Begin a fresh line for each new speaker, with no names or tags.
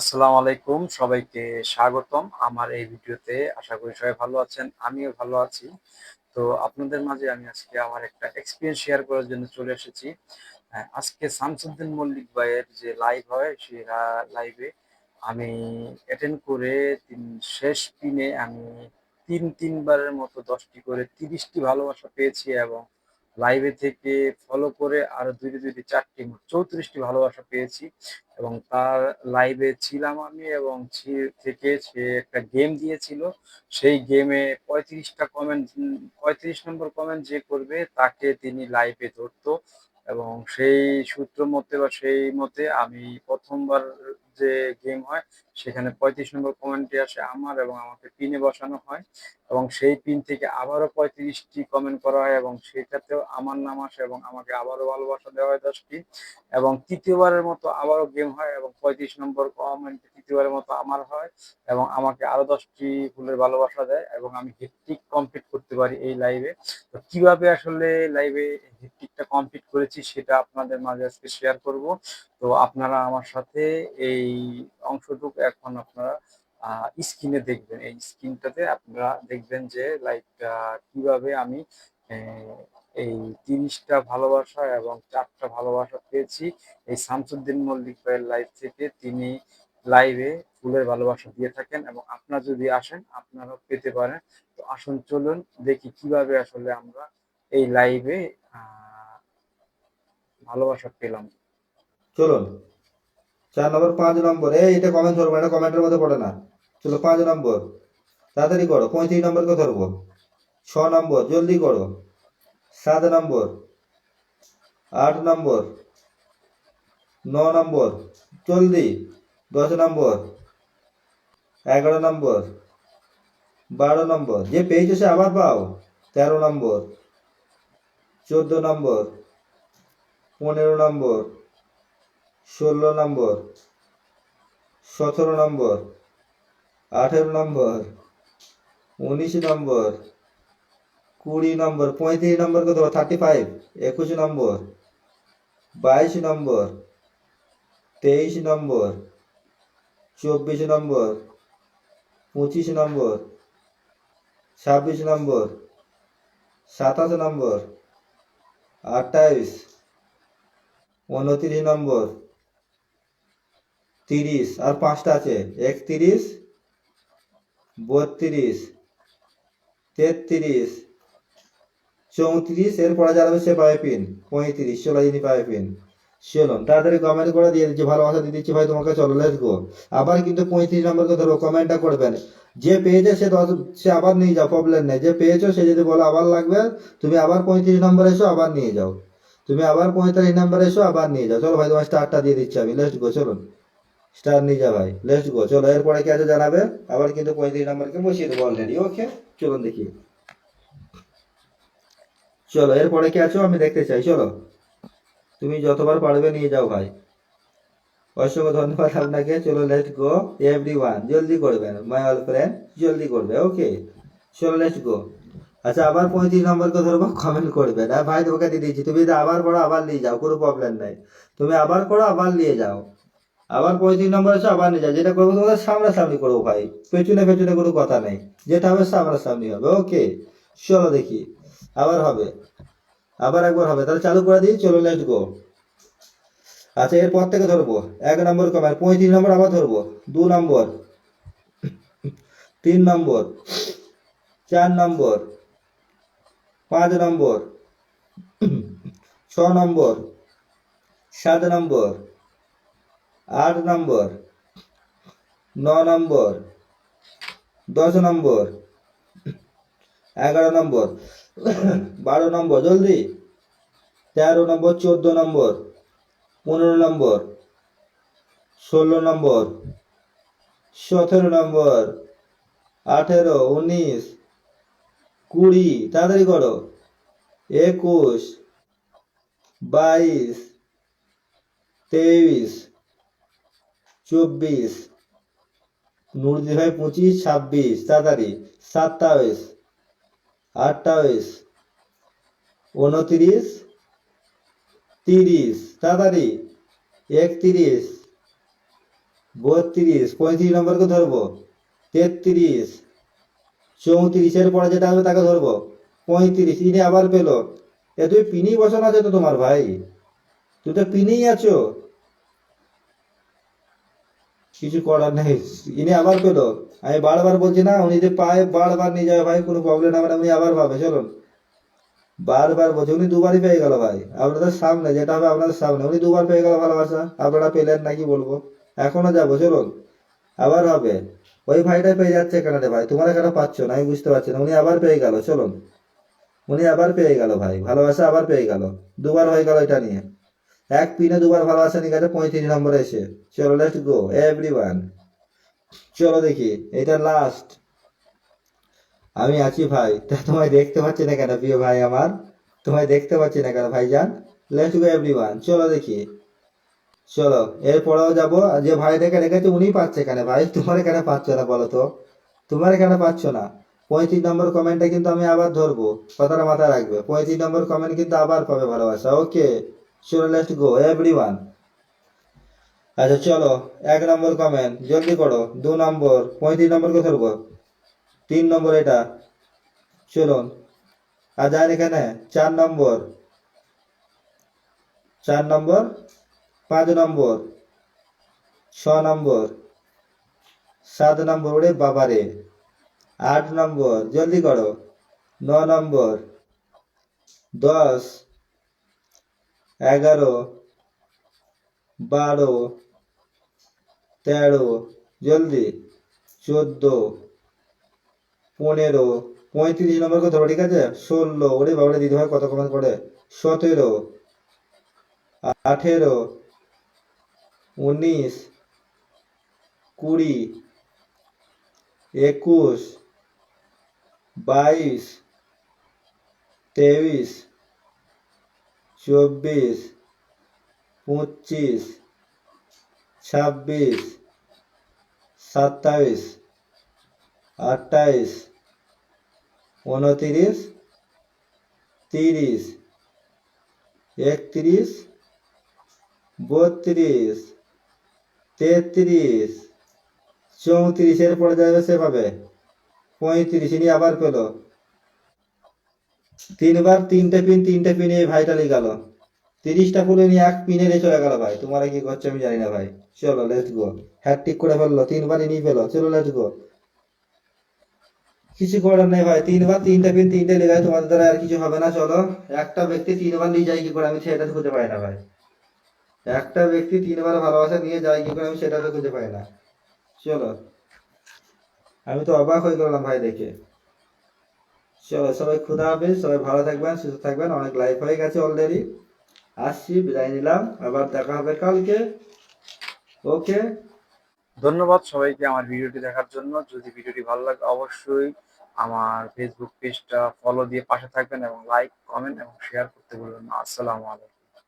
আসসালামু আলাইকুম সবাইকে স্বাগতম আমার এই ভিডিওতে। আশা করি সবাই ভালো আছেন আমিও ভালো আছি। তো আপনাদের মাঝে আমি আজকে আমার একটা এক্সপিরিয়েন্স শেয়ার করার জন্য চলে এসেছি। হ্যাঁ, আজকে শামসুদ্দিন মল্লিক ভাইয়ের যে লাইভ হয় সেই লাইভে আমি অ্যাটেন্ড করে তিন শেষ পিনে আমি তিন তিনবারের মতো দশটি করে তিরিশটি ভালোবাসা পেয়েছি এবং লাইভে থেকে ফলো করে আরও দুইটি দুইটি চারটি চৌত্রিশটি ভালোবাসা পেয়েছি এবং তার লাইভে ছিলাম আমি এবং থেকে সে একটা গেম দিয়েছিল। সেই গেমে পঁয়ত্রিশটা কমেন্ট পঁয়ত্রিশ নম্বর কমেন্ট যে করবে তাকে তিনি লাইভে ধরতো এবং সেই সূত্র মতে বা সেই মতে আমি প্রথমবার যে গেম হয়, সেখানে পঁয়ত্রিশ নম্বর কমেন্টে আসে আমার এবং আমাকে পিনে বসানো হয় এবং সেই পিন থেকে আবারও পঁয়ত্রিশটি কমেন্ট করা হয় এবং সেটাতেও আমার নাম আসে এবং আমাকে আবারও ভালোবাসা দেওয়া হয় দশটি এবং তৃতীয়বারের মতো আবারও গেম হয় এবং পঁয়ত্রিশ নম্বর কমেন্ট তৃতীয়বারের মতো আমার হয় এবং আমাকে আরও দশটি ফুলের ভালোবাসা দেয় এবং আমি হিটটিক কমপ্লিট করতে পারি এই লাইভে তো কীভাবে আসলে লাইভে হিটটিকটা কমপ্লিট করেছি সেটা আপনাদের মাঝে আজকে শেয়ার করব। তো আপনারা আমার সাথে এই অংশটুকু এখন আপনারা স্ক্রিনে দেখবেন। এই স্ক্রিনটাতে আপনারা দেখবেন যে লাইক কীভাবে আমি এই তিরিশটা ভালোবাসা এবং চারটা ভালোবাসা পেয়েছি। এই শামসুদ্দিন মল্লিক ভাইয়ের লাইভ থেকে তিনি লাইভে ফুলের ভালোবাসা দিয়ে থাকেন এবং আপনারা যদি আসেন, আপনারাও পেতে পারেন। তো আসুন, চলুন, দেখি কীভাবে আসলে আমরা এই লাইভে ভালোবাসা পেলাম।
চলুন। চার নম্বর, পাঁচ নম্বর। এই, এটা কমেন্ট ধরবো, এটা কমেন্টের মধ্যে পড়ে না। চলো, পাঁচ নম্বর। তাড়াতাড়ি করো, পঁয়ত্রিশ নম্বরকে ধরবো। ছ নম্বর, জলদি করো। সাত নম্বর, আট নম্বর, ন নম্বর, জলদি। দশ নম্বর, এগারো নম্বর, বারো নম্বর। যে পেয়েছ সে আবার পাও। তেরো নম্বর, চোদ্দ নম্বর, পনেরো নম্বর ষোলো নম্বর, সতেরো নম্বর, আঠেরো নম্বর, উনিশ নম্বর, কুড়ি নম্বর, পঁয়ত্রিশ নম্বর কত? থার্টি ফাইভ একুশ নম্বর, বাইশ নম্বর, তেইশ নম্বর, চব্বিশ নম্বর, পঁচিশ নম্বর, ছাব্বিশ নম্বর, সাতাশ নম্বর, আঠাইশ, উনত্রিশ নম্বর তিরিশ, আর পাঁচটা আছে, একত্রিশ, বত্রিশ, তেত্রিশ, চৌত্রিশ, এরপরে যারা সে পাবে পিন পঁয়ত্রিশ চলো যিনি পাবে পিন চলুন তাড়াতাড়ি কমেন্ট করে দিয়ে দিচ্ছি, ভালোবাসা দিয়ে দিচ্ছি ভাই তোমাকে, চলো লেটস গো আবার কিন্তু পঁয়ত্রিশ নম্বরকে ধরো কমেন্টটা করবেন। যে পেয়েছে সে দশ, সে আবার নিয়ে যাও প্রবলেম নেই। যে পেয়েছ সে যদি বলো আবার লাগবে, তুমি আবার পঁয়ত্রিশ নম্বর এসো, আবার নিয়ে যাও। তুমি আবার পঁয়তাল্লিশ নাম্বার এসো, আবার নিয়ে যাও। চলো ভাই, তোমার স্টারটা দিয়ে দিচ্ছি আমি। লেটস গো চলুন। স্টার নিয়ে যা ভাই লেটস গো চলো, এরপরে কি আছে জানাবে? আবার কিন্তু পঁয়ত্রিশ নাম্বারকে বসিয়ে দেবো অলরেডি ওকে চলুন দেখি। চলো, এরপরে কি আছো? আমি দেখতে চাই। চলো। তুমি যতবার পারবে নিয়ে যাও ভাই। অসংখ্য ধন্যবাদ আপনাকে। চলো লেটস গো এভরি ওয়ান জলদি করবেন মাই অল ফ্রেন্ড জলদি করবে ওকে চলো লেটস গো আচ্ছা আবার পঁয়ত্রিশ নম্বরকে ধরবো কমেন্ট করবে না। ভাই, তোমাকে দিয়ে দিচ্ছি। তুমি আবার করো আবার নিয়ে যাও, কোনো প্রবলেম নাই। তুমি আবার করো আবার নিয়ে যাও। আবার পঁয়ত্রিশ নম্বর এসে আবার নিয়ে যাও। যেটা করব তোমাদের সামনাসামনি করব ভাই। পেছনে পেছনে কোনো কথা নেই। যেটা হবে সামনাসামনি হবে, ওকে? চলো দেখি। আবার হবে। আবার একবার হবে। তাহলে চালু করে দিই, চলো লেট গো আচ্ছা এরপর থেকে ধরবো। এক নম্বর কমার পঁয়ত্রিশ নম্বর আবার ধরবো। দু নম্বর। তিন নম্বর। চার নম্বর। পাঁচ নম্বর। ছ নম্বর। সাত নম্বর। আট নম্বর, ন নম্বর, দশ নম্বর, এগারো নম্বর, বারো নম্বর, জলদি। তেরো নম্বর, চোদ্দ নম্বর, পনেরো নম্বর, ষোলো নম্বর, সতেরো নম্বর, আঠেরো, উনিশ, কুড়ি, তাড়াতাড়ি করো। একুশ, বাইশ, তেইশ চব্বিশ। নুরদি ভাই পঁচিশ, ছাব্বিশ, তাড়াতাড়ি। সাতাইশ আটাইশ উনত্রিশ, তিরিশ, তাড়াতাড়ি। একত্রিশ, বত্রিশ, পঁয়ত্রিশ নম্বরকে ধরবো। তেত্রিশ, চৌত্রিশের পরে যেটা হবে তাকে ধরবো। পঁয়ত্রিশ ইনি আবার পেল। এ তুই পিনি বসানো আছে তো তোমার ভাই। তুই তো পিনেই আছো। কিছু করার নেই। ইনি আবার পেল আমি বারবার বলছি না, উনি যে পায়ে বারবার নিয়ে যাবে ভাই, কোনো প্রবলেম হবে না উনি আবার পাবে চলুন। বারবার বলছে, উনি দুবারই পেয়ে গেল ভাই। আপনাদের সামনে, যেটা হবে আপনাদের সামনে। উনি দুবার পেয়ে গেল ভালোবাসা। আপনারা পেলেন নাকি বলব? এখনও যাব, চলুন। আবার হবে। ওই ভাইটা পেয়ে যাচ্ছে কেন রে ভাই। তোমার কেন পাচ্ছ না, আমি বুঝতে পারছি না। উনি আবার পেয়ে গেল, চলুন। উনি আবার পেয়ে গেল ভাই। ভালোবাসা আবার পেয়ে গেল। দুবার হয়ে গেল এটা নিয়ে। এক পিনে দুবার ভালোবাসা নিয়ে গেছে পঁয়ত্রিশ নম্বরে এসে। চলো লেটস গো এভরি ওয়ান চলো দেখি, এটা লাস্ট আমি আছি ভাই। তা তোমায় দেখতে পাচ্ছি না কেন, প্রিয় ভাই আমার? তোমায় দেখতে পাচ্ছি না কেন, ভাইজান? লেটস গো এভরি ওয়ান চলো দেখি। চলো, এরপরেও যাব। যে ভাই দেখে রেখেছে উনি পাচ্ছে কেন ভাই। তোমার কেন পাচ্ছ না বলো তো? তোমার কেন পাচ্ছ না? পঁয়ত্রিশ নম্বর কমেন্টটা কিন্তু আমি আবার ধরবো। কথাটা মাথায় রাখবে। পঁয়ত্রিশ নম্বর কমেন্ট কিন্তু আবার পাবে ভালোবাসা। ওকে চলো লেটস গো এভরি আচ্ছা চলো, এক নম্বর কমেন্ট জলদি করো, দু নম্বর, পঁয়ত্রিশ নম্বরকে ধরবো তিন নম্বর এটা। চলুন। আর যান এখানে চার নম্বর। চার নম্বর, পাঁচ নম্বর, ছ নম্বর, সাত নম্বর, ওরে বাবারে। আট নম্বর, জলদি করো। ন নম্বর, দশ এগারো, বারো, তেরো, জলদি। চোদ্দ, পনেরো, পঁয়ত্রিশ নম্বর ধরো ঠিক আছে? ষোলো, ওরে বাবারে দিদি ভাই কত কমেন্ট করে সতেরো, আঠেরো, উনিশ, কুড়ি, একুশ, বাইশ, তেইশ চব্বিশ, পঁচিশ, ছাব্বিশ, সাতাইশ আটাইশ উনতিরিশ, তিরিশ, একত্রিশ, বত্রিশ, তেত্রিশ, চৌত্রিশের পরে যাবে সেভাবে। পঁয়ত্রিশ নিয়ে আবার পেল। তিনবার তিনটে পিন, তিনটে পিনে এই ভাইটা গেল। তিরিশটা ফুল নিয়ে এক পিনে রে চলে গেল ভাই। তোমার কি করছে আমি জানি না ভাই। চলো লেটস গো হ্যাট্রিক করে ফেলল, তিনবারই নিয়ে পেল চলো লেটস গো কিছু করার নেই ভাই। তিনবার তিনটে পিন, তিনটে লেগায় তোমাদের দ্বারা আর কিছু হবে না, চলো। একটা ব্যক্তি তিনবার নিয়ে যায়, কি করে আমি সেটা তো খুঁজে পাই না ভাই। একটা ব্যক্তি তিনবার ভালোবাসা নিয়ে যায়, কি করে আমি সেটা তো খুঁজে পাই না। চলো। আমি তো অবাক হয়ে গেলাম ভাই দেখে। চলো সবাই খুদা হাফিজ, সবাই ভালো থাকবেন, সুস্থ থাকবেন, অনেক লাইফ হয়ে গেছে অলরেডি আসছি, বিদায় নিলাম, আবার দেখা হবে কালকে। ওকে
ধন্যবাদ সবাইকে আমার ভিডিওটি দেখার জন্য। যদি ভিডিওটি ভালো লাগে, অবশ্যই আমার ফেসবুক পেজটা ফলো দিয়ে পাশে থাকবেন এবং লাইক কমেন্ট এবং শেয়ার করতে বলবেন আসসালামু আলাইকুম।